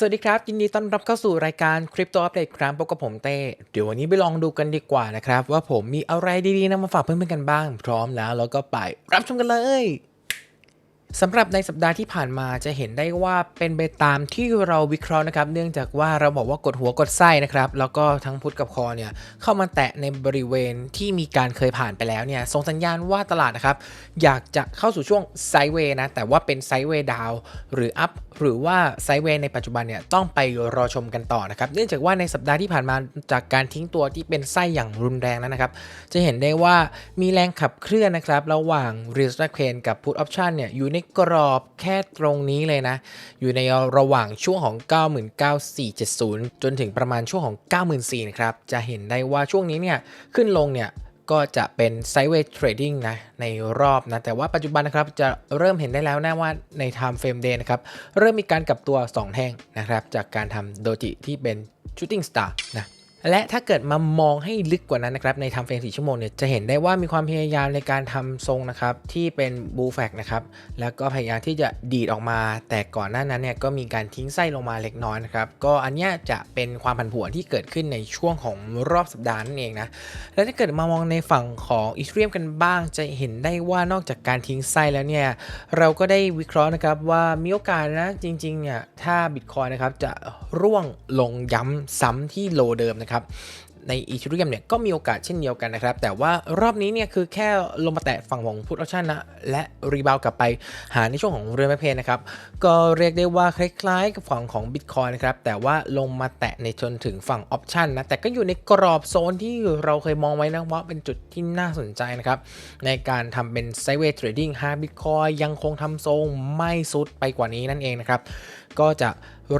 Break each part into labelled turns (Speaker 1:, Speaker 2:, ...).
Speaker 1: สวัสดีครับ ยินดีต้อนรับเข้าสู่รายการคริปโตอัปเดตครับพบกับผมเต้ เดี๋ยววันนี้ไปลองดูกันดีกว่านะครับ ว่าผมมีอะไรดีๆนำมาฝากเพื่อนๆกันบ้าง พร้อมแล้ว แล้วก็ไปรับชมกันเลย สำหรับในสัปดาห์ที่ผ่านมาจะเห็นได้ว่าเป็นไปตามที่เราวิเคราะห์นะครับ เนื่องจากว่าเราบอกว่ากดหัวกดไส้นะครับ แล้วก็ทั้งพุทธกับคอเนี่ยเข้ามาแตะในบริเวณที่มีการเคยผ่านไปแล้วเนี่ยส่งสัญญาณว่าตลาดนะครับ อยากจะเข้าสู่ช่วงไซเวย์นะ แต่ว่าเป็นไซเวย์ดาวหรืออัพหรือว่าไซเวย์ในปัจจุบันเนี่ยต้องไปรอชมกันต่อนะครับ เนื่องจากว่าในสัปดาห์ที่ผ่านมาจากการทิ้งตัวที่เป็นไส้อย่างรุนแรงนั้นนะครับ จะเห็นได้ว่ามีแรงขับเคลื่อนนะครับ ระหว่าง r e s t r a c t กับ Put Option เนี่ยอยู่ในกรอบแค่ตรงนี้เลยนะ อยู่ในระหว่างช่วงของ 99,470 จนถึงประมาณช่วงของ 94,000นะครับ จะเห็นได้ว่าช่วงนี้เนี่ยขึ้นลงเนี่ยก็จะเป็น sideways trading นะในรอบนะ แต่ว่าปัจจุบันนะครับจะเริ่มเห็นได้แล้วนะว่าใน time frame day นะครับ เริ่มมีการกลับตัว 2 แท่งนะครับ จากการทำโดจิที่เป็น shooting star นะ และถ้าเกิดมามองให้ลึกกว่านั้นนะครับในทำเฟรม4ชั่วโมงเนี่ยจะเห็นได้ว่ามีความพยายามในการทำทรงนะครับที่เป็นบูแฟกนะครับแล้วก็พยายามที่จะดีดออกมา แต่ก่อนหน้านั้นเนี่ยก็มีการทิ้งไส้ลงมาเล็กน้อยนะครับก็อันนี้จะเป็นความผันผวนที่เกิดขึ้นในช่วงของรอบสัปดาห์นั่นเองนะและถ้าเกิดมามองในฝั่งของอีเทรียมกันบ้าง จะเห็นได้ว่านอกจากการทิ้งไส้แล้วเนี่ยเราก็ได้วิเคราะห์นะครับว่ามีโอกาสนะจริงๆเนี่ยถ้าบิตคอยนะครับจะร่วงลงย้ำซ้ำที่โลเดิมนะครับในอีเทเรียมเนี่ยก็มีโอกาสเช่นเดียวกันนะครับ แต่ว่ารอบนี้เนี่ยคือแค่ลงมาแตะฝั่งของพุทออปชันนะและรีบาวกลับไปหาในช่วงของเรือแมเพนนะครับ ก็เรียกได้ว่าคล้ายๆ กับฝั่งของ Bitcoin นะครับ แต่ว่าลงมาแตะในจนถึงฝั่งออปชันนะ แต่ก็อยู่ในกรอบโซนที่เราเคยมองไว้นะว่าเป็นจุดที่น่าสนใจนะครับ ในการทำเป็น Sideways Trading หาก Bitcoin ยังคงทำทรงไม่สุดไปกว่านี้นั่นเองนะครับ ก็จะ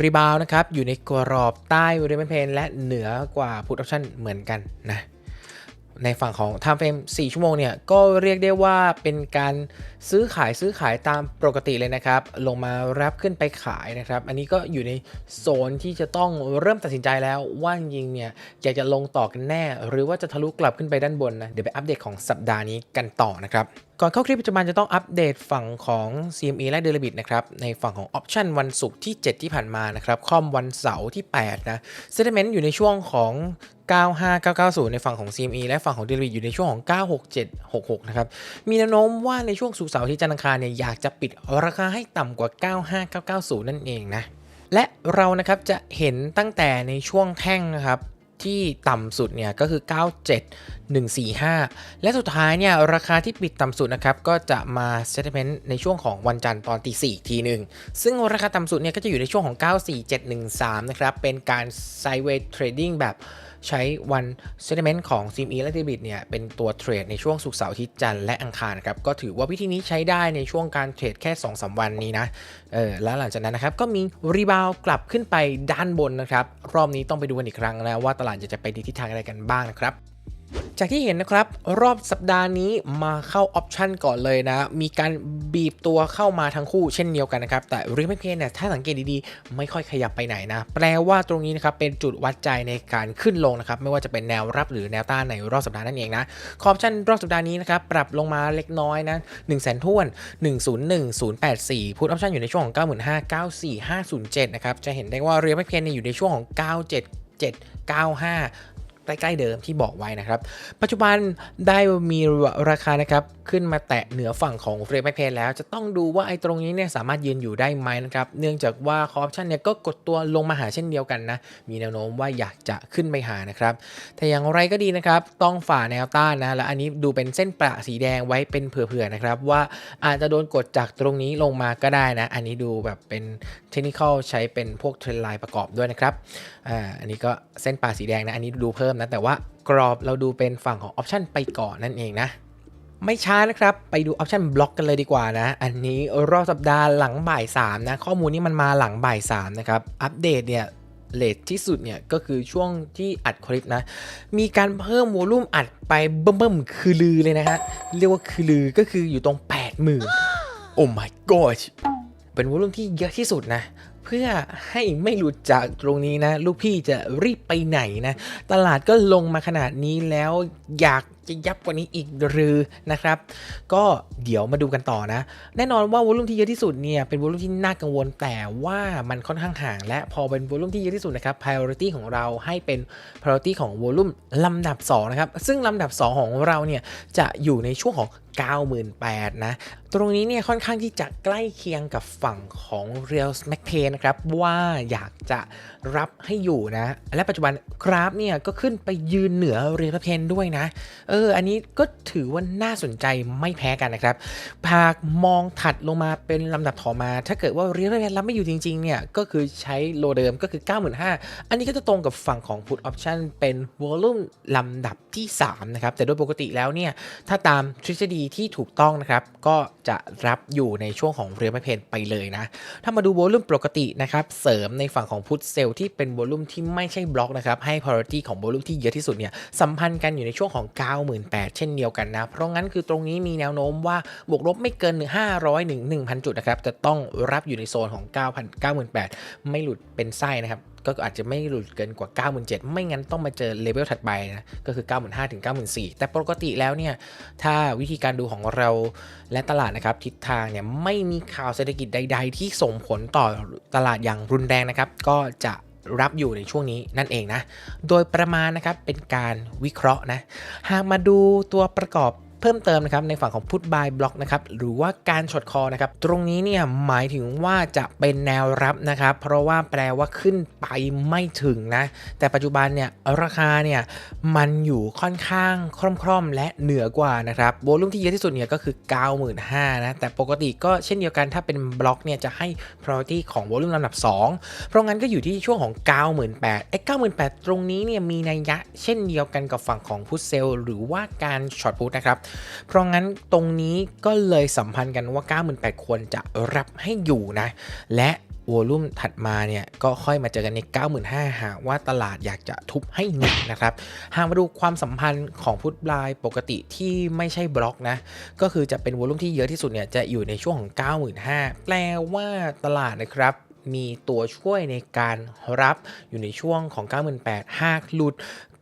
Speaker 1: รีบาวนะครับอยู่ในกรอบใต้เรมเพนและเหนือกว่าพุทออปชันเหมือนกันนะ ในฝั่งของ Time Frame 4 ชั่วโมงเนี่ยก็เรียกได้ว่าเป็นการซื้อขายซื้อขายตามปกติเลยนะครับ ลงมารับขึ้นไปขายนะครับ อันนี้ก็อยู่ในโซนที่จะต้องเริ่มตัดสินใจแล้วว่าจริงเนี่ยอยากจะลงต่อกันแน่ หรือว่าจะทะลุกลับขึ้นไปด้านบนนะเดี๋ยวไปอัปเดตของสัปดาห์นี้กันต่อนะครับก่อนเข้าคลิปปัจจุบันจะต้องอัปเดตฝั่งของ CME และ d e l i b i t นะครับ ในฝั่งของ Option วันศุกร์ที่ 7 ที่ผ่านมานะครับ คอมวันเสาร์ที่ 8 นะ Sentiment อยู่ในช่วงของ 95990 ในฝั่งของ CME และฝั่งของ d e l i b i t อยู่ในช่วงของ 96766 นะครับ มีแนวโน้มว่าในช่วงศุกเสาร์ที่จันทร์อังคารเนี่ยอยากจะปิดราคาให้ต่ำกว่า 95990 นั่นเองนะ และเรานะครับจะเห็นตั้งแต่ในช่วงแท่งนะครับที่ต่ำสุดเนี่ยก็คือ 97145 และสุดท้ายเนี่ยราคาที่ปิดต่ำสุดนะครับก็จะมา settlement ในช่วงของวันจันทร์ตอนตี4อีกทีหนึ่งซึ่งราคาต่ำสุดเนี่ยก็จะอยู่ในช่วงของ 94713 นะครับ เป็นการ sideways trading แบบ ใช้วัน settlement ของ CME และ Debit เนี่ยเป็นตัวเทรดในช่วงสุกเสาร์อาทิตย์จันทร์และอังคารครับก็ถือว่าวิธีนี้ใช้ได้ในช่วงการเทรดแค่ 2-3 วันนี้นะเออแล้วหลังจากนั้นนะครับก็มีรีบาวกลับขึ้นไปด้านบนนะครับรอบนี้ต้องไปดูกันอีกครั้งนะว่าตลาดจะไปในทิศทางอะไรกันบ้างนะครับ จากที่เห็นนะครับรอบสัปดาห์นี้มาเข้าออปชันก่อนเลยนะ มีการบีบตัวเข้ามาทั้งคู่เช่นเดียวกันนะครับ แต่ริมเพนเนี่ยถ้าสังเกตดีๆ ไม่ค่อยขยับไปไหนนะ แปลว่าตรงนี้นะครับเป็นจุดวัดใจในการขึ้นลงนะครับ ไม่ว่าจะเป็นแนวรับหรือแนวต้านในรอบสัปดาห์นั่นเองนะคออปชันรอบสัปดาห์นี้นะครับปรับลงมาเล็กน้อยนะ1 0 0 0 0 0ท้วน 101084 พุทออปชันอยู่ในช่วงของ 95,94507 นะครับจะเห็นได้ว่าเรียมเพนเนี่ยอยู่ในช่วงของ 97795 ใกล้ๆเดิมที่บอกไว้นะครับ ปัจจุบันได้มีราคานะครับขึ้นมาแตะเหนือฝั่งของเฟรมเพนแล้วจะต้องดูว่าไอ้ตรงนี้เนี่ยสามารถยืนอยู่ได้ไหมนะครับ เนื่องจากว่าคอร์ปชันเนี่ยก็กดตัวลงมาหาเช่นเดียวกันนะ มีแนวโน้มว่าอยากจะขึ้นไปหานะครับ แต่อย่างไรก็ดีนะครับ ต้องฝ่าแนวต้านนะ และอันนี้ดูเป็นเส้นประสีแดงไว้เป็นเผื่อๆนะครับ ว่าอาจจะโดนกดจากตรงนี้ลงมาก็ได้นะ อันนี้ดูแบบเป็นเทคนิคใช้เป็นพวกเทรนไลน์ประกอบด้วยนะครับ อ่า อันนี้ก็เส้นป่าสีแดงนะ อันนี้ดูเพิ่มนะ แต่ว่ากรอบเราดูเป็นฝั่งของออปชันไปก่อนนั่นเองนะ ไม่ช้านะครับ ไปดูออปชันบล็อกกันเลยดีกว่านะ อันนี้รอบสัปดาห์หลังบ่าย3นะ ข้อมูลนี้มันมาหลังบ่าย3นะครับ อัปเดตเนี่ยเลทที่สุดเนี่ยก็คือช่วงที่อัดคลิปนะ มีการเพิ่มวอลุ่มอัดไปเบิ่มๆคือลือเลยนะฮะ เรียกว่าคือลือก็คืออยู่ตรง 80,000โอ้ my god เป็นวอลุ่มที่เยอะที่สุดนะ เพื่อให้ไม่หลุดจากตรงนี้นะ ลูกพี่จะรีบไปไหนนะ ตลาดก็ลงมาขนาดนี้แล้วอยากจะยับกว่านี้อีกหรือนะครับ ก็เดี๋ยวมาดูกันต่อนะ แน่นอนว่าวอลุ่มที่เยอะที่สุดเนี่ยเป็นวอลุ่มที่น่ากังวลแต่ว่ามันค่อนข้างห่าง และพอเป็นวอลุ่มที่เยอะที่สุดนะครับ priority ของเราให้เป็น priority ของวอลุ่มลำดับ2นะครับซึ่งลำดับ 2 ของเราเนี่ยจะอยู่ในช่วงของ 98,000 นะ ตรงนี้เนี่ยค่อนข้างที่จะใกล้เคียงกับฝั่งของ Real m a c p a y นะครับ ว่าอยากจะรับให้อยู่นะ และปัจจุบันกราฟเนี่ยก็ขึ้นไปยืนเหนือ Real m a c p a ด้วยนะ เออ อันนี้ก็ถือว่าน่าสนใจไม่แพ้กันนะครับหากมองถัดลงมาเป็นลำดับต่อมา ถ้าเกิดว่า Real m a c p a รับไม่อยู่จริงๆเนี่ยก็คือใช้โลเดิมก็คือ 95,000 อันนี้ก็จะตรงกับฝั่งของ Put Option เป็น Volume ลำดับที่3นะครับแต่โดยปกติแล้วเนี่ยถ้าตามทฤษฎีที่ถูกต้องนะครับ ก็จะรับอยู่ในช่วงของเรียลไม่เพนไปเลยนะ ถ้ามาดูโวลุ่มปกตินะครับ เสริมในฝั่งของพุทเซลที่เป็นโวลุ่มที่ไม่ใช่บล็อกนะครับ ให้ priority ของโวลุ่มที่เยอะที่สุดเนี่ยสัมพันธ์กันอยู่ในช่วงของ 98,000 เช่นเดียวกันนะ เพราะงั้นคือตรงนี้มีแนวโน้มว่าบวกลบไม่เกิน 500ถึง1,000 จุดนะครับจะต้องรับอยู่ในโซนของ 9,000 98,000 ไม่หลุดเป็นไส้นะครับก็อาจจะไม่หลุดเกินกว่า 97,000 ไม่งั้นต้องมาเจอเลเวลถัดไปนะ ก็คือ 95,000 ถึง 94,000 แต่ปกติแล้วเนี่ย ถ้าวิธีการดูของเราและตลาดนะครับ ทิศทางเนี่ยไม่มีข่าวเศรษฐกิจใด ๆ ที่ส่งผลต่อตลาดอย่างรุนแรงนะครับ ก็จะรับอยู่ในช่วงนี้นั่นเองนะ โดยประมาณนะครับเป็นการวิเคราะห์นะ หากมาดูตัวประกอบ เพิ่มเติมนะครับในฝั่งของ put buy block นะครับหรือว่าการช็อตคอนะครับตรงนี้เนี่ยหมายถึงว่าจะเป็นแนวรับนะครับเพราะว่าแปลว่าขึ้นไปไม่ถึงนะแต่ปัจจุบันเนี่ยราคาเนี่ยมันอยู่ค่อนข้างคล่อมๆ และเหนือกว่านะครับโวลุ่มที่เยอะที่สุดเนี่ยก็คือ 95,000นะแต่ปกติก็เช่นเดียวกันถ้าเป็นบล็อกเนี่ยจะให้ priority ของโวลุ่มลำดับ 2 เพราะงั้นก็อยู่ที่ช่วงของ 98,000ไอ้98,000 ตรงนี้เนี่ยมีนัยยะเช่นเดียวกันกับฝั่งของพุทเซลหรือว่าการช็อตพุทนะครับเพราะงั้นตรงนี้ก็เลยสัมพันธ์กันว่า 98,000ควรจะรับให้อยู่นะ และวอลุ่มถัดมาเนี่ย ก็ค่อยมาเจอกันใน 95,000หากว่าตลาดอยากจะทุบให้หนักนะครับ หากมาดูความสัมพันธ์ของพุทบลายปกติที่ไม่ใช่บล็อกนะ ก็คือจะเป็นวอลุ่มที่เยอะที่สุดเนี่ย จะอยู่ในช่วงของ 95,000 แปลว่าตลาดนะครับมีตัวช่วยในการรับอยู่ในช่วงของ 98,000 หากหลุด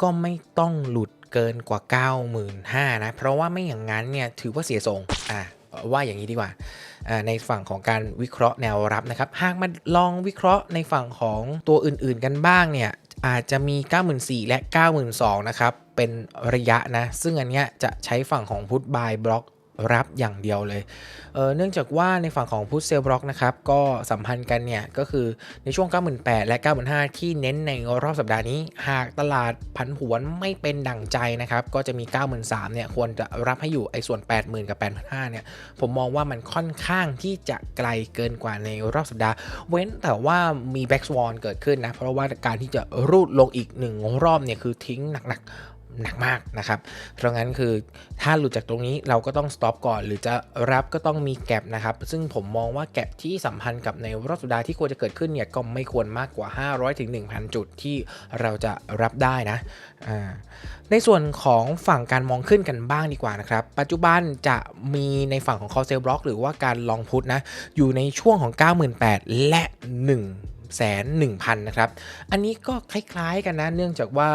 Speaker 1: ก็ไม่ต้องหลุด เกินกว่า 95,000นะ เพราะว่าไม่อย่างนั้นเนี่ยถือว่าเสียทรงอะว่าอย่างนี้ดีกว่า ในฝั่งของการวิเคราะห์แนวรับนะครับ หากมาลองวิเคราะห์ในฝั่งของตัวอื่นๆกันบ้างเนี่ยอาจจะมี 94,000และ 92,000นะครับ เป็นระยะนะ ซึ่งอันเนี้ยจะใช้ฝั่งของพุทบายบล็อก รับอย่างเดียวเลยเเนื่องจากว่าในฝั่งของพุทเซลบล็อกนะครับก็สัมพันธ์กันเนี่ยก็คือในช่วง 98 และ 95 ที่เน้นในรอบสัปดาห์นี้ หากตลาดผันผวนไม่เป็นดั่งใจนะครับก็จะมี 93 เนี่ยควรจะรับให้อยู่ไอ้ส่วน 80,000 กับ 85,000 เนี่ยผมมองว่ามันค่อนข้างที่จะไกลเกินกว่าในรอบสัปดาห์ เว้นแต่ว่ามีแบ็กสวอนเกิดขึ้นนะเพราะว่าการที่จะรูดลงอีกหนึ่งรอบเนี่ยคือทิ้งหนักๆ หนักมากนะครับ เพราะงั้นคือถ้าหลุดจากตรงนี้เราก็ต้องสต็อปก่อน หรือจะรับก็ต้องมีแก็บนะครับ ซึ่งผมมองว่าแก็บที่สัมพันธ์กับในรอบสุดาที่ควรจะเกิดขึ้นเนี่ยก็ไม่ควรมากกว่า 500ถึง1,000 จุดที่เราจะรับได้นะในส่วนของฝั่งการมองขึ้นกันบ้างดีกว่านะครับ ปัจจุบันจะมีในฝั่งของ call sell block หรือว่าการลองพุทนะอยู่ในช่วงของ 98,000 และ1แสน1,000 นะครับ อันนี้ก็คล้ายๆกันนะ เนื่องจากว่า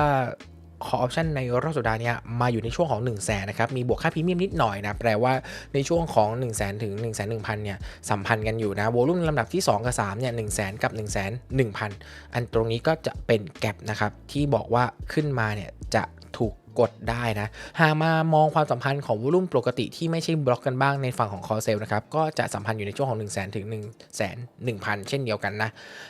Speaker 1: คอออปชันในรอบสัปดาห์นี้มาอยู่ในช่วงของ 1 0 0 0 0แสนนะครับ มีบวกค่าพรีเมียมนิดหน่อยนะ แปลว่าในช่วงของ 1 0 0 0 0แสนถึง 1 1 0 0 0เนี่ยสัมพันธ์กันอยู่นะ โวลุ่มลำดับที่ 2 กับ 3เนี่ย1 0 0 0 0แสนกับ 1 1 0 0 0 อันตรงนี้ก็จะเป็นแกลบนะครับ ที่บอกว่าขึ้นมาเนี่ยจะถูก กดได้นะ หากมามองความสัมพันธ์ของวอลุ่มปกติที่ไม่ใช่บล็อกกันบ้างในฝั่งของคอเซลนะครับก็จะสัมพันธ์อยู่ในช่วงของ 1 0 0 0 0แถึง1 1 0 0 0 เช่นเดียวกันนะ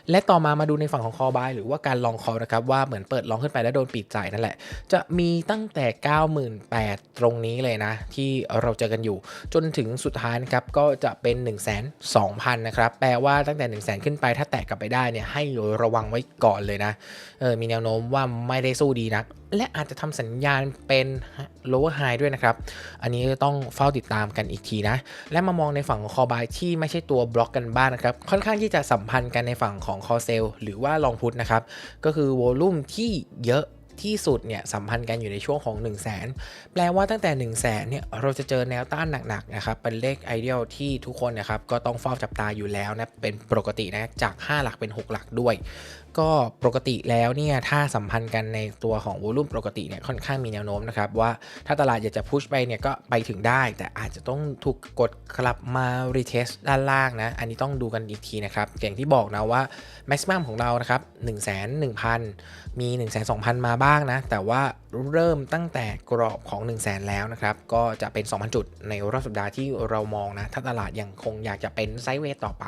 Speaker 1: และต่อมามาดูในฝั่งของคอบายหรือว่าการลองคอนะครับว่าเหมือนเปิดลองขึ้นไปแล้วโดนปิดจ่ายนั่นแหละ จะมีตั้งแต่ 98,000 ตรงนี้เลยนะ ที่เราเจอกันอยู่ จนถึงสุดท้ายนะครับก็จะเป็น 1 2 0 0 0 นะครับแปลว่าตั้งแต่ 1 0 0 0 0 0ขึ้นไปถ้าแตกกลับไปได้เนี่ยให้ระวังไว้ก่อนเลยนะเออมีแนวโน้มว่าไม่ได้สู้ดีนัก และอาจจะทำสัญญาณเป็น lower high ด้วยนะครับ อันนี้ต้องเฝ้าติดตามกันอีกทีนะ และมามองในฝั่งของ call buy ที่ไม่ใช่ตัวบล็อกกันบ้างนนะครับ ค่อนข้างที่จะสัมพันธ์กันในฝั่งของ call sell หรือว่า long put นะครับ ก็คือ volume ที่เยอะที่สุดเนี่ยสัมพันธ์กันอยู่ในช่วงของ 1 0 0 0 0แสนแปลว่าตั้งแต่ 1 0 0 0 0แสนเนี่ยเราจะเจอแนวต้านหนักๆนะครับเป็นเลขไอเดียลที่ทุกคนนะครับก็ต้องเฝ้าจับตาอยู่แล้วนะเป็นปกตินะจาก 5 หลักเป็น 6 หลักด้วย ก็ปกติแล้วเนี่ยถ้าสัมพันธ์กันในตัวของวอลุ่มปกติเนี่ยค่อนข้างมีแนวโน้มนะครับว่าถ้าตลาดอยากจะพุชไปเนี่ยก็ไปถึงได้ แต่อาจจะต้องถูกกดกลับมารีเทสด้านล่างนะ อันนี้ต้องดูกันอีกทีนะครับอย่างที่บอกนะว่าแม็กซิมัมของเรานะครับ1 1 0 0 0มี 1 2 0 0 0 มาบ้างนะ แต่ว่าเริ่มตั้งแต่กรอบของ 1 0 0 0 0แแล้วนะครับ ก็จะเป็น 2,000 จุดในรอบสัปดาห์ที่เรามองนะ ถ้าตลาดยังคงอยากจะเป็นไซด์เวย์ต่อไป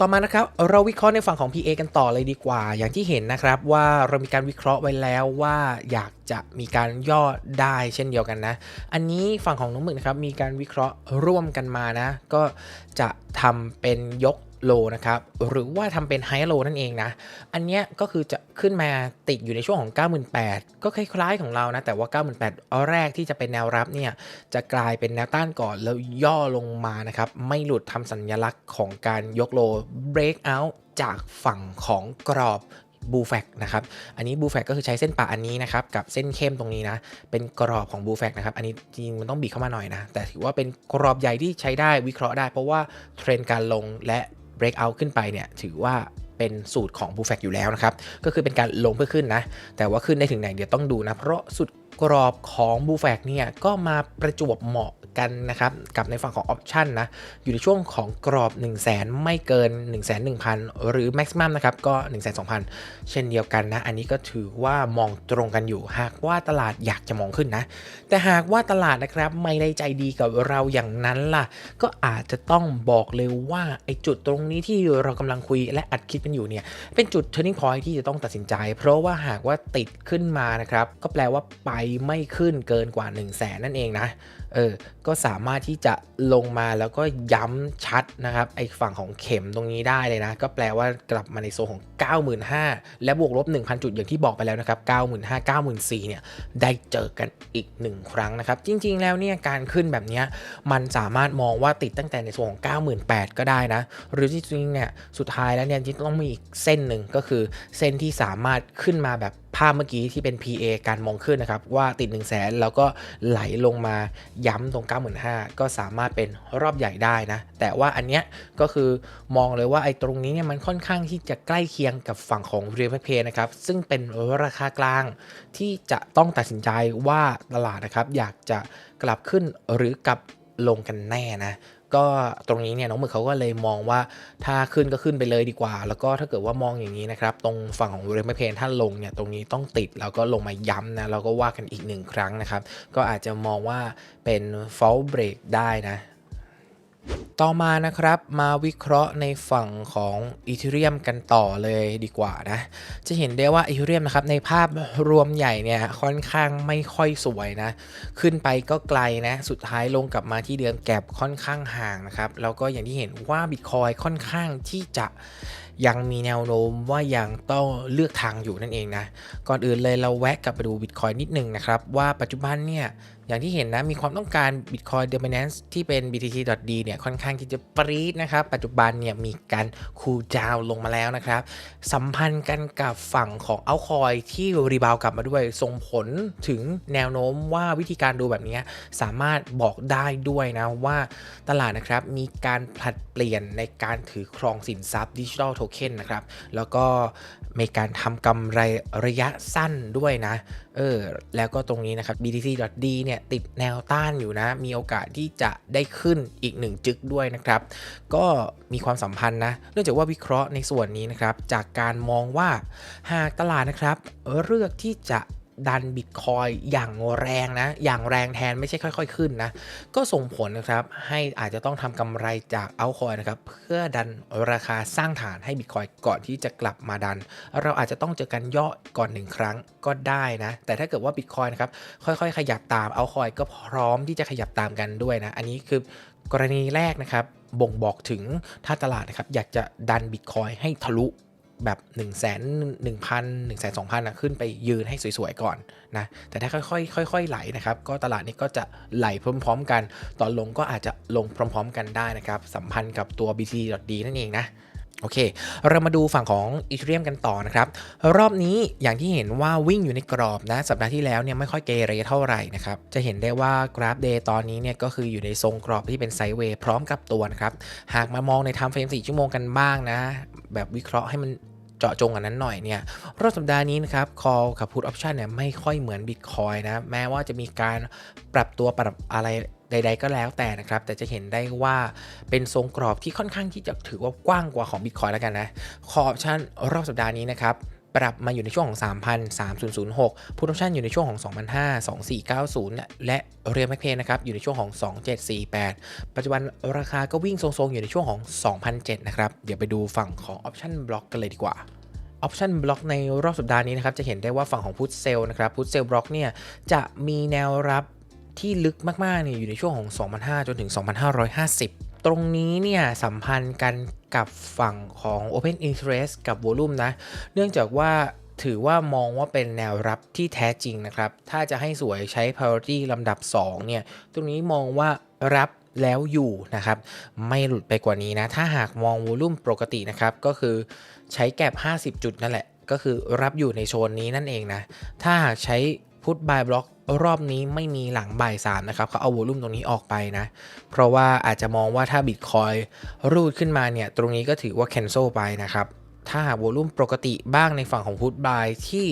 Speaker 1: ต่อมานะครับเราวิเคราะห์ในฝั่งของ PA กันต่อเลยดีกว่า อย่างที่เห็นนะครับว่าเรามีการวิเคราะห์ไว้แล้วว่าอยากจะมีการย่อได้เช่นเดียวกันนะ อันนี้ฝั่งของน้องหมึกนะครับมีการวิเคราะห์ร่วมกันมานะ ก็จะทำเป็นยก โลนะครับ หรือว่าทำเป็นไฮโลนั่นเองนะ อันเนี้ยก็คือจะขึ้นมาติดอยู่ในช่วงของ 98,000 ก็คล้ายๆของเรานะ แต่ว่า 98,000เอาแรกที่จะเป็นแนวรับเนี่ย จะกลายเป็นแนวต้านก่อนแล้วย่อลงมานะครับ ไม่หลุดทำสัญลักษณ์ของการยกโล break out จากฝั่งของกรอบบูแฟกนะครับ อันนี้บูแฟกก็คือใช้เส้นปะอันนี้นะครับ กับเส้นเข้มตรงนี้นะ เป็นกรอบของบูแฟกนะครับ อันนี้จริงมันต้องบีบเข้ามาหน่อยนะ แต่ถือว่าเป็นกรอบใหญ่ที่ใช้ได้วิเคราะห์ได้ เพราะว่าเทรนด์การลงและ break out ขึ้นไปเนี่ยถือว่าเป็นสูตรของ b u f แฟกอยู่แล้วนะครับ ก็คือเป็นการลงเพื่อขึ้นนะ แต่ว่าขึ้นได้ถึงไหนเดี๋ยวต้องดูนะ เพราะสุด กรอบของ b u f แฟกเนี่ยก็มาประจวบเหมาะกันนะครับกับในฝั่งของออปชันนะอยู่ในช่วงของกรอบ 1 0 0 0 0แไม่เกิน 1 1 0 0 0 0หรือแม็กซิมัมนะครับก็ 1 2 0 0 0 เช่นเดียวกันนะ อันนี้ก็ถือว่ามองตรงกันอยู่ หากว่าตลาดอยากจะมองขึ้นนะ แต่หากว่าตลาดนะครับไม่ได้ใจดีกับเราอย่างนั้นล่ะ ก็อาจจะต้องบอกเลยว่าไอ้จุดตรงนี้ที่เรากำลังคุยและอัดคลิปกันอยู่เนี่ยเป็นจุด turning point ที่จะต้องตัดสินใจ เพราะว่าหากว่าติดขึ้นมานะครับก็แปลว่าไปไม่ขึ้นเกินกว่า 1 0 0 0 0แสนนั่นเองนะ เออ ก็สามารถที่จะลงมาแล้วก็ย้ำชัดนะครับไอฝั่งของเข็มตรงนี้ได้เลยนะ ก็แปลว่ากลับมาในโซนของ 95,000 และบวกลบ 1,000 จุดอย่างที่บอกไปแล้วนะครับ 95,000 94,000เนี่ยได้เจอกันอีก 1 ครั้งนะครับ จริง ๆ แล้วเนี่ยการขึ้นแบบนี้มันสามารถมองว่าติดตั้งแต่ในโซนของ 98,000 ก็ได้นะ หรือจริงๆเนี่ยสุดท้ายแล้วเนี่ยที่ต้องมีอีกเส้นหนึ่งก็คือเส้นที่สามารถขึ้นมาแบบ ภาพเมื่อกี้ที่เป็น PA การมองขึ้นนะครับ ว่าติด 1 0 0 0 0แสนแล้วก็ไหลลงมาย้ำตรง 95,000ก็สามารถเป็นรอบใหญ่ได้นะ แต่ว่าอันเนี้ยก็คือมองเลยว่าไอ้ตรงนี้เนี่ยมันค่อนข้างที่จะใกล้เคียงกับฝั่งของ r e a l p a y นะครับ ซึ่งเป็นราคากลางที่จะต้องตัดสินใจว่าตลาดนะครับ อยากจะกลับขึ้นหรือกลับลงกันแน่นะ ก็ตรงนี้เนี่ยน้องหมึกเขาก็เลยมองว่าถ้าขึ้นก็ขึ้นไปเลยดีกว่า แล้วก็ถ้าเกิดว่ามองอย่างนี้นะครับ ตรงฝั่งของเรมเพนถ้าลงเนี่ยตรงนี้ต้องติดแล้วก็ลงมาย้ำนะแล้วก็ว่ากันอีกหนึ่งครั้งนะครับ ก็อาจจะมองว่าเป็น fall break ได้นะ ต่อมานะครับมาวิเคราะห์ในฝั่งของอีเทเรียมกันต่อเลยดีกว่านะ จะเห็นได้ว่าอีเทเรียมนะครับในภาพรวมใหญ่เนี่ยค่อนข้างไม่ค่อยสวยนะ ขึ้นไปก็ไกลนะ สุดท้ายลงกลับมาที่เดิมแก็บค่อนข้างห่างนะครับ แล้วก็อย่างที่เห็นว่าบิตคอยค่อนข้างที่จะยังมีแนวโน้มว่ายังต้องเลือกทางอยู่นั่นเองนะ ก่อนอื่นเลยเราแวะกลับไปดูบิตคอยนิดนึงนะครับ ว่าปัจจุบันเนี่ย อย่างที่เห็นนะ มีความต้องการ Bitcoin Dominance ที่เป็น BTC.D เนี่ยค่อนข้างที่จะปรี๊ดนะครับ ปัจจุบันเนี่ยมีการคูลดาวลงมาแล้วนะครับ สัมพันธ์กันกับฝั่งของเอาคอยที่รีบาวกลับมาด้วย ส่งผลถึงแนวโน้มว่าวิธีการดูแบบนี้สามารถบอกได้ด้วยนะว่าตลาดนะครับมีการผลัดเปลี่ยนในการถือครองสินทรัพย์ดิจิทัลโทเค็นนะครับ แล้วก็ มีการทำกำไรระยะสั้นด้วยนะ เออ แล้วก็ตรงนี้นะครับ BTC.D เนี่ยติดแนวต้านอยู่นะ มีโอกาสที่จะได้ขึ้นอีกหนึ่งจึกด้วยนะครับ ก็มีความสัมพันธ์นะ เนื่องจากว่าวิเคราะห์ในส่วนนี้นะครับ จากการมองว่าหากตลาดนะครับ เลือกที่จะ ดันบิตคอยอย่างแรงนะ อย่างแรงแทนไม่ใช่ค่อย ๆ ขึ้นนะ ก็ส่งผลนะครับ ให้อาจจะต้องทำกำไรจากเอาคอยนะครับ เพื่อดันราคาสร้างฐานให้บิตคอยก่อนที่จะกลับมาดัน เราอาจจะต้องเจอกันย่อก่อนหนึ่งครั้งก็ได้นะ แต่ถ้าเกิดว่าบิตคอยนะครับ ค่อยๆ ขยับตามเอาคอยก็พร้อมที่จะขยับตามกันด้วยนะ อันนี้คือกรณีแรกนะครับ บ่งบอกถึงถ้าตลาดนะครับ อยากจะดันบิตคอยให้ทะลุ แบบ1นึ่งแสนหนึ่งพันหนึ่งแสนสองพันนะขึ้นไปยืนให้สวยๆก่อนนะแต่ถ้าค่อยๆค่อยๆไหลนะครับก็ตลาดนี้ก็จะไหลพร้อมๆ กัน ตอนลงก็อาจจะลงพร้อม ๆ กันได้นะครับสัมพันธ์กับตัว BT.D นั่นเองนะ โอเค เรามาดูฝั่งของอีเทเรียมกันต่อนะครับ รอบนี้อย่างที่เห็นว่าวิ่งอยู่ในกรอบนะ สัปดาห์ที่แล้วเนี่ยไม่ค่อยเกเรเท่าไหร่นะครับ จะเห็นได้ว่ากราฟเดย์ตอนนี้เนี่ยก็คืออยู่ในทรงกรอบที่เป็นไซด์เวย์พร้อมกับตัวนะครับ หากมามองในไทม์เฟรม4ชั่วโมงกันบ้างนะ แบบวิเคราะห์ให้มันเจาะจงอันนั้นหน่อยเนี่ย รอบสัปดาห์นี้นะครับ call กับ put option เนี่ยไม่ค่อยเหมือน Bitcoin นะ แม้ว่าจะมีการปรับตัวปรับอะไร ใด ๆ ก็แล้วแต่นะครับ แต่จะเห็นได้ว่าเป็นทรงกรอบที่ค่อนข้างที่จะถือว่ากว้างกว่าของ Bitcoin แล้วกันนะ call option รอบสัปดาห์นี้นะครับปรับมาอยู่ในช่วงของ 3,000 3006 Put option อยู่ในช่วงของ 2,500 2490 และเรียลแมคเพนนะครับ อยู่ในช่วงของ 2748 ปัจจุบันราคาก็วิ่งทรงๆ อยู่ในช่วงของ 2,007นะครับ เดี๋ยวไปดูฝั่งของ option block กันเลยดีกว่า option block ในรอบสัปดาห์นี้นะครับ จะเห็นได้ว่าฝั่งของ put sell นะครับ put sell block เนี่ยจะมีแนวรับ ที่ลึกมากๆเนี่ยอยู่ในช่วงของ2,500จนถึง 2,550 ตรงนี้เนี่ยสัมพันธ์กันกับฝั่งของ open interest กับ volume นะ เนื่องจากว่าถือว่ามองว่าเป็นแนวรับที่แท้จริงนะครับ ถ้าจะให้สวยใช้ priority ลำดับ 2 เนี่ย ตรงนี้มองว่ารับแล้วอยู่นะครับ ไม่หลุดไปกว่านี้นะ ถ้าหากมอง volume ปกตินะครับ ก็คือใช้แก็บ 50 จุดนั่นแหละ ก็คือรับอยู่ในโซนนี้นั่นเองนะ ถ้าหากใช้ พุทบายบล็อกรอบนี้ไม่มีหลังบ่ายสามนะครับเขาเอาวอลุ่มตรงนี้ออกไปนะ เพราะว่าอาจจะมองว่าถ้าบิตคอยรูดขึ้นมาเนี่ย ตรงนี้ก็ถือว่าแคนเซิลไปนะครับ ถ้าหากวอลุ่มปกติบ้างในฝั่งของพุทบายที่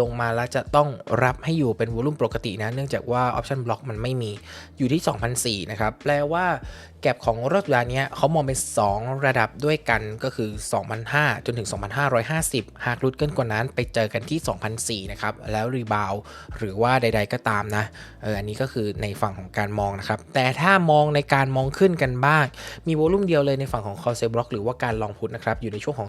Speaker 1: ลงมาแล้วจะต้องรับให้อยู่เป็นวอลุ่มปกตินะ เนื่องจากว่า option block มันไม่มีอยู่ที่ 2,004นะครับ แปลว่าแก็บของรอบสัปดาห์นี้เขามองเป็น 2 ระดับด้วยกันก็คือ2,500จนถึง 2,550 หากรุดเกินกว่านั้นไปเจอกันที่ 2,004นะครับ แล้วรีบาวหรือว่าใด ๆก็ตามนะ เออ อันนี้ก็คือในฝั่งของการมองนะครับ แต่ถ้ามองในการมองขึ้นกันบ้าง มีวอลุ่มเดียวเลยในฝั่งของ call sell block หรือว่าการลองพุทนะครับ อยู่ในช่วงของ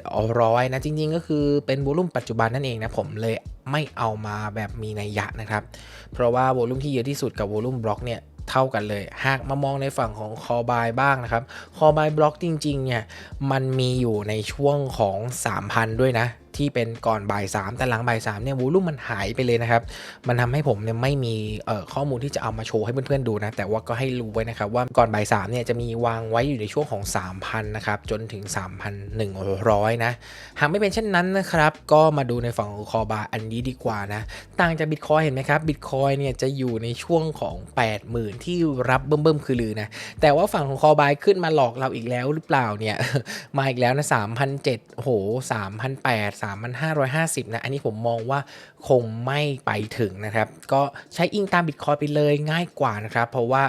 Speaker 1: 2,700นะ จริงๆ ก็คือเป็นวอลุ่มปัจจุบันนั่นเองนะผมเลยไม่เอามาแบบมีนัยยะนะครับ เพราะว่าโวลุ่มที่เยอะที่สุดกับโวลุ่มบล็อกเนี่ยเท่ากันเลย หากมามองในฝั่งของคอบายบ้างนะครับคอบายบล็อกจริงๆเนี่ยมันมีอยู่ในช่วงของ 3,000 ด้วยนะที่เป็นก่อนบ่าย3แต่หลังบ่าย3เนี่ยวอลุ่มมันหายไปเลยนะครับ มันทำให้ผมเนี่ยไม่มีข้อมูลที่จะเอามาโชว์ให้เพื่อนๆดูนะ แต่ว่าก็ให้รู้ไว้นะครับว่าก่อนบ่าย3เนี่ยจะมีวางไว้อยู่ในช่วงของ 3,000นะครับจนถึง 3,100 นะ หากไม่เป็นเช่นนั้นนะครับก็มาดูในฝั่งของคอบาอันนี้ดีกว่านะ ต่างจากบิตคอยเห็นไหมครับบิตคอยเนี่ยจะอยู่ในช่วงของ 80,000 ที่รับเบิ่มๆคือลือนะแต่ว่าฝั่งของคอบายขึ้นมาหลอกเราอีกแล้วหรือเปล่าเนี่ยมาอีกแล้วนะ3,007โห3,008 3,550 นะ อันนี้ผมมองว่าคงไม่ไปถึงนะครับ ก็ใช้อิงตามบิตคอยไปเลยง่ายกว่านะครับ เพราะว่า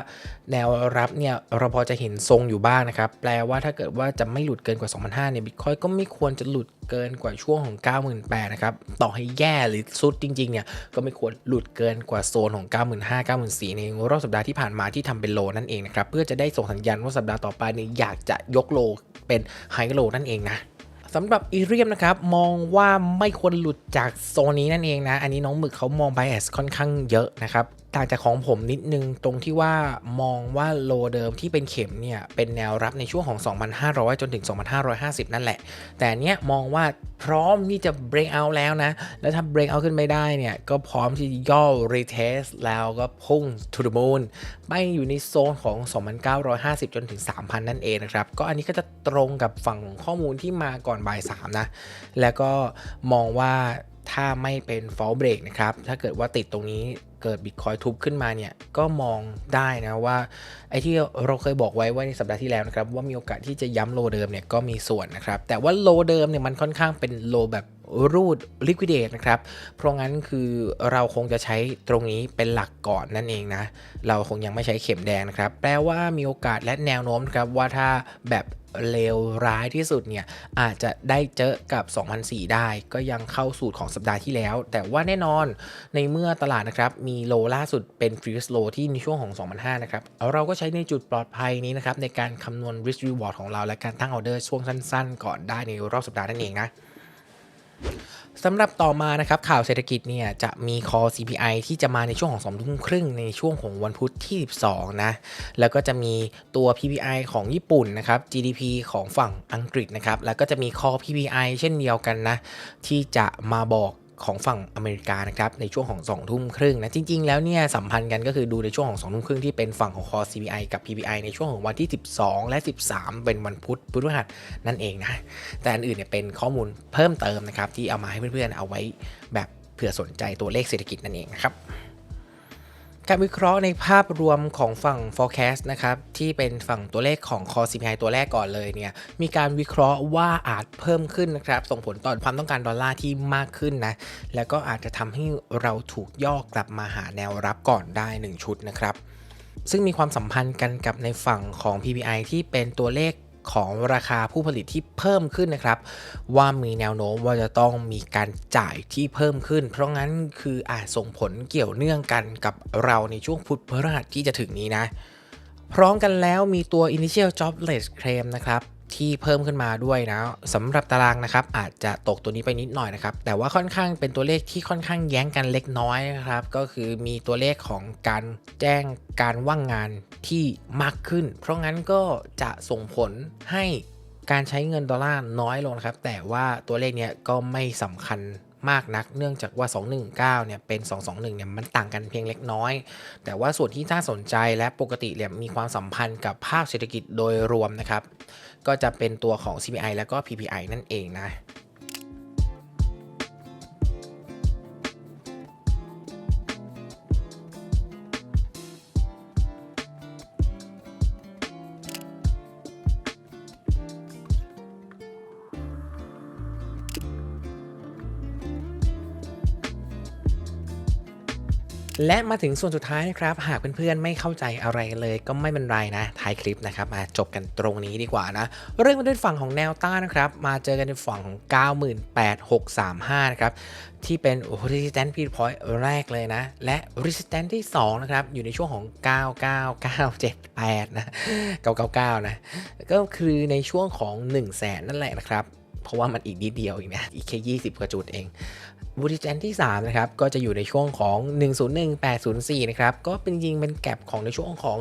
Speaker 1: แนวรับเนี่ยเราพอจะเห็นทรงอยู่บ้างนะครับ แปลว่าถ้าเกิดว่าจะไม่หลุดเกินกว่า 2,500เนี่ยบิตคอยก็ไม่ควรจะหลุดเกินกว่าช่วงของ 98,000นะครับ ต่อให้แย่หรือสุดจริงๆเนี่ยก็ไม่ควรหลุดเกินกว่าโซนของ 95,000 94,000ในรอบสัปดาห์ที่ผ่านมาที่ทำเป็นโลนั่นเองนะครับ เพื่อจะได้ส่งสัญญาณว่าสัปดาห์ต่อไปเนี่ยอยากจะยกโลเป็นไฮโลนั่นเองนะ สำหรับอีเรียมนะครับ มองว่าไม่ควรหลุดจากโซนนี้นั่นเองนะ อันนี้น้องหมึกเขามองไบแอสค่อนข้างเยอะนะครับ ต่างจากของผมนิดนึงตรงที่ว่ามองว่าโลเดิมที่เป็นเข็มเนี่ย เป็นแนวรับในช่วงของ 2,500 จนถึง 2,550 นั่นแหละ แต่เนี้ยมองว่าพร้อมที่จะ break out แล้วนะ แล้วถ้า break out ขึ้นไม่ได้เนี่ย ก็พร้อมที่ย่อ retest แล้วก็พุ่ง to the moon ไปอยู่ในโซนของ 2,950 จนถึง 3,000 นั่นเองนะครับ ก็อันนี้ก็จะตรงกับฝั่งของข้อมูลที่มาก่อนบ่าย3นะ แล้วก็มองว่าถ้าไม่เป็น fall break นะครับ ถ้าเกิดว่าติดตรงนี้ เกิดบิตคอยทุบขึ้นมาเนี่ยก็มองได้นะว่าไอ้ที่เราเคยบอกไว้ว่าในสัปดาห์ที่แล้วนะครับว่ามีโอกาสที่จะย้ำโลเดิมเนี่ยก็มีส่วนนะครับแต่ว่าโลเดิมเนี่ยมันค่อนข้างเป็นโลแบบ รูด liquidate นะครับ เพราะงั้นคือเราคงจะใช้ตรงนี้เป็นหลักก่อนนั่นเองนะ เราคงยังไม่ใช้เข็มแดงนะครับ แปลว่ามีโอกาสและแนวโน้มนะครับว่าถ้าแบบเลวร้ายที่สุดเนี่ย อาจจะได้เจอกับ 2004 ได้ก็ยังเข้าสูตรของสัปดาห์ที่แล้ว แต่ว่าแน่นอนในเมื่อตลาดนะครับ มีโลล่าสุดเป็น previous low ที่ในช่วงของ 2005 นะครับ เราก็ใช้ในจุดปลอดภัยนี้นะครับ ในการคำนวณ risk reward ของเราและการตั้งออเดอร์ช่วงสั้นๆ ก่อนได้ในรอบสัปดาห์นั่นเองนะ สำหรับต่อมานะครับข่าวเศรษฐกิจเนี่ยจะมีคอ CPI ที่จะมาในช่วงของ2ทุ่มครึ่งในช่วงของวันพุธที่ 12 นะ แล้วก็จะมีตัว PPI ของญี่ปุ่นนะครับ GDP ของฝั่งอังกฤษนะครับ แล้วก็จะมีคอ PPI เช่นเดียวกันนะ ที่จะมาบอก ของฝั่งอเมริกานะครับในช่วงของ2ทุ่มครึ่งนะจริง ๆ แล้วเนี่ยสัมพันธ์กันก็คือดูในช่วงของ2ทุ่มครึ่งที่เป็นฝั่งของคอ CPI กับ PPI ในช่วงของวันที่ 12 และ 13 เป็นวันพุธพฤหัสนั่นเองนะแต่อันอื่นเนี่ยเป็นข้อมูลเพิ่มเติมนะครับที่เอามาให้เพื่อนๆเอาไว้แบบเผื่อสนใจตัวเลขเศรษฐกิจนั่นเองนะครับ การวิเคราะห์ในภาพรวมของฝั่ง forecast นะครับ ที่เป็นฝั่งตัวเลขของ core CPI ตัวแรกก่อนเลยเนี่ย มีการวิเคราะห์ว่าอาจเพิ่มขึ้นนะครับ ส่งผลต่อความต้องการดอลลาร์ที่มากขึ้นนะ แล้วก็อาจจะทำให้เราถูกย่อกลับมาหาแนวรับก่อนได้ 1 ชุดนะครับ ซึ่งมีความสัมพันธ์กันกับในฝั่งของ PPI ที่เป็นตัวเลข ของราคาผู้ผลิตที่เพิ่มขึ้นนะครับ ว่ามีแนวโน้มว่าจะต้องมีการจ่ายที่เพิ่มขึ้น เพราะงั้นคืออาจส่งผลเกี่ยวเนื่องกันกับเราในช่วงพุธพฤหัสที่จะถึงนี้นะ พร้อมกันแล้วมีตัว initial jobless claim นะครับ ที่เพิ่มขึ้นมาด้วยนะสำหรับตารางนะครับอาจจะตกตัวนี้ไปนิดหน่อยนะครับแต่ว่าค่อนข้างเป็นตัวเลขที่ค่อนข้างแย้งกันเล็กน้อยนะครับก็คือมีตัวเลขของการแจ้งการว่างงานที่มากขึ้น เพราะงั้นก็จะส่งผลให้การใช้เงินดอลลาร์น้อยลงครับแต่ว่าตัวเลขเนี้ยก็ไม่สำคัญ มากนัก เนื่องจากว่า 219 เนี่ยเป็น 221 เนี่ยมันต่างกันเพียงเล็กน้อย แต่ว่าส่วนที่น่าสนใจและปกติเนี่ยมีความสัมพันธ์กับภาคเศรษฐกิจโดยรวมนะครับ ก็จะเป็นตัวของ CPI แล้วก็ PPI นั่นเองนะ และมาถึงส่วนสุดท้ายนะครับ หากเพื่อนๆไม่เข้าใจอะไรเลยก็ไม่เป็นไรนะท้ายคลิปนะครับมาจบกันตรงนี้ดีกว่านะ เริ่มกันด้วยฝั่งของแนวต้านนะครับ มาเจอกันในฝั่งของ 98,635 นะครับ ที่เป็น resistance period point แรกเลยนะ และ resistance ที่ 2 นะครับ อยู่ในช่วงของ 99978 นะ 999 นะ ก็คือในช่วงของ 1 0 0 0 0แสนนั่นแหละนะครับ เพราะว่ามันอีกนิดเดียวเองนะอีกแค่ 20 กว่าจุดเองบูติแจนที่ 3 นะครับ ก็จะอยู่ในช่วงของ 101,804 นะครับ ก็เป็นจริงเป็นแก็บของในช่วงของ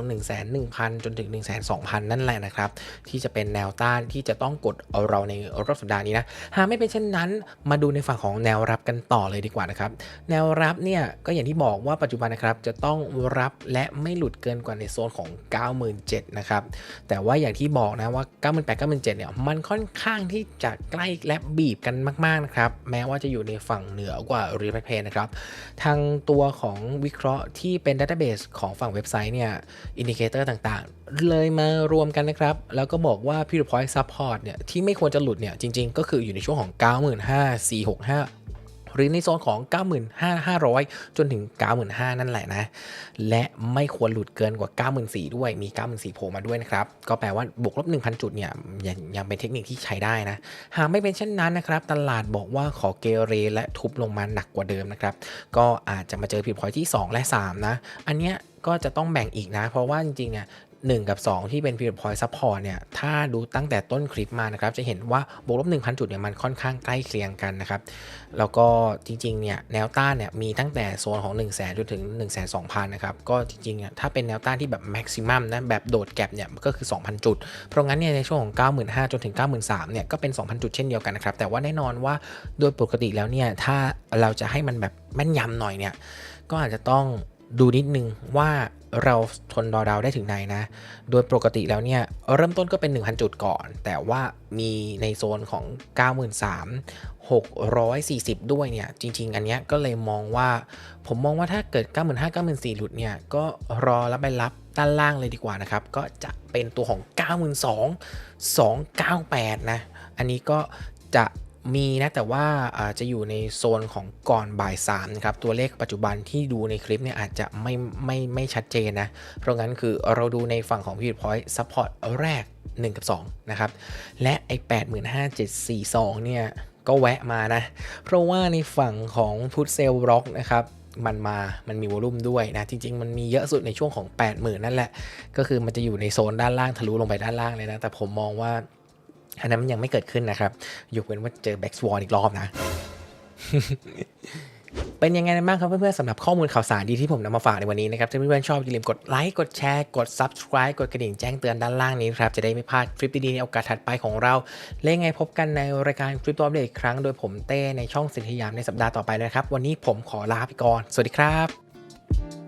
Speaker 1: 101,000 จนถึง 102,000 นั่นแหละนะครับ ที่จะเป็นแนวต้านที่จะต้องกดเอาเราในรอบสัปดาห์นี้นะ หากไม่เป็นเช่นนั้นมาดูในฝั่งของแนวรับกันต่อเลยดีกว่านะครับ แนวรับเนี่ยก็อย่างที่บอกว่าปัจจุบันนะครับจะต้องรับและไม่หลุดเกินกว่าในโซนของ 97,000นะครับแต่ว่าอย่างที่บอกนะว่า 98 97เนี่ยมันค่อนข้างที่จะใกล้และบีบกันมาก ๆ นะครับ แม้ว่าจะอยู่ในฝั่งเหนือกว่า r e p a y นะครับ ทางตัวของวิเคราะห์ที่เป็นดัตเตอร์เบสของฝั่งเว็บไซต์เนี่ยอินดิเคเตอร์ต่างๆ เลยมารวมกันนะครับ แล้วก็บอกว่า p i พอย point support เนี่ยที่ไม่ควรจะหลุดเนี่ยจริง ๆ ก็คืออยู่ในช่วงของ 95,465 หรือในโซนของ 95,500 จนถึง 95,000 นั่นแหละนะ และไม่ควรหลุดเกินกว่า 94,000 ด้วย มี 94,000โผล่มาด้วยนะครับ ก็แปลว่าบวกลบ 1,000 จุดเนี่ยยังยังเป็นเทคนิคที่ใช้ได้นะ หากไม่เป็นเช่นนั้นนะครับ ตลาดบอกว่าขอเกเรและทุบลงมาหนักกว่าเดิมนะครับ ก็อาจจะมาเจอผิดพอยที่ 2 และ 3 นะ อันเนี้ยก็จะต้องแบ่งอีกนะ เพราะว่าจริงๆเนี่ย 1 กับ 2 ที่เป็น period point support เนี่ยถ้าดูตั้งแต่ต้นคลิปมานะครับจะเห็นว่าบวกลบ1,000 จุดเนี่ยมันค่อนข้างใกล้เคียงกันนะครับแล้วก็จริงๆเนี่ยแนวต้านเนี่ยมีตั้งแต่โซนของ 1 0 0 0 0แสนจนถึง 1 2 0 0 0นะครับก็จริงๆเนี่ยถ้าเป็นแนวต้านที่แบบ maximum นะแบบโดดแก็บเนี่ยก็คือ 2,000 จุด เพราะงั้นเนี่ยในช่วงของ 95,000 จนถึง 93,000เนี่ยก็เป็น 2,000 จุดเช่นเดียวกันนะครับแต่ว่าแน่นอนว่าโดยปกติแล้วเนี่ยถ้าเราจะให้มันแบบแม่นยำหน่อยเนี่ยก็อาจจะต้องดูนิดนึงว่า เราทนรอดาวได้ถึงไหนนะ โดยปกติแล้วเนี่ยเริ่มต้นก็เป็น 1,000 จุดก่อน แต่ว่ามีในโซนของ 93,640 ด้วยเนี่ย จริง ๆ อันเนี้ยก็เลยมองว่า ผมมองว่าถ้าเกิด 95,000 94,000 หลุดเนี่ย ก็รอรับไปรับด้านล่างเลยดีกว่านะครับ ก็จะเป็นตัวของ 92,298 นะ อันนี้ก็จะ มีนะแต่ว่าอาจจะอยู่ในโซนของก่อนบ่าย3นะครับตัวเลขปัจจุบันที่ดูในคลิปเนี่ยอาจจะไม่ไม่ไม่ชัดเจนนะ เพราะงั้นคือเราดูในฝั่งของ Pivot Point Support แรก 1 กับ 2 นะครับ และไอ้85,742เนี่ย ก็แวะมานะ เพราะว่าในฝั่งของพุทเซลร็อกนะครับมันมา มันมีวอลุ่มด้วยนะ จริง ๆ มันมีเยอะสุดในช่วงของ 80,000 นั่นแหละ ก็คือมันจะอยู่ในโซนด้านล่างทะลุลงไปด้านล่างเลยนะ แต่ผมมองว่า อันนั้นมันยังไม่เกิดขึ้นนะครับยกเว้นว่าเจอแบ็กสวอนอีกรอบนะ เป็นยังไงบ้างครับเพื่อนๆสำหรับข้อมูลข่าวสารดีที่ผมนำมาฝากในวันนี้นะครับ ถ้าเพื่อนๆชอบอย่าลืมกดไลค์ กดแชร์ กด Subscribe กดกระดิ่งแจ้งเตือนด้านล่างนี้ครับ จะได้ไม่พลาดคลิปดีๆในโอกาสถัดไปของเรา และยังไงพบกันในรายการคลิปตัวอัปเดตอีกครั้งโดยผมเต้ในช่องสินธยามในสัปดาห์ต่อไปนะครับ วันนี้ผมขอลาไปก่อน สวัสดีครับ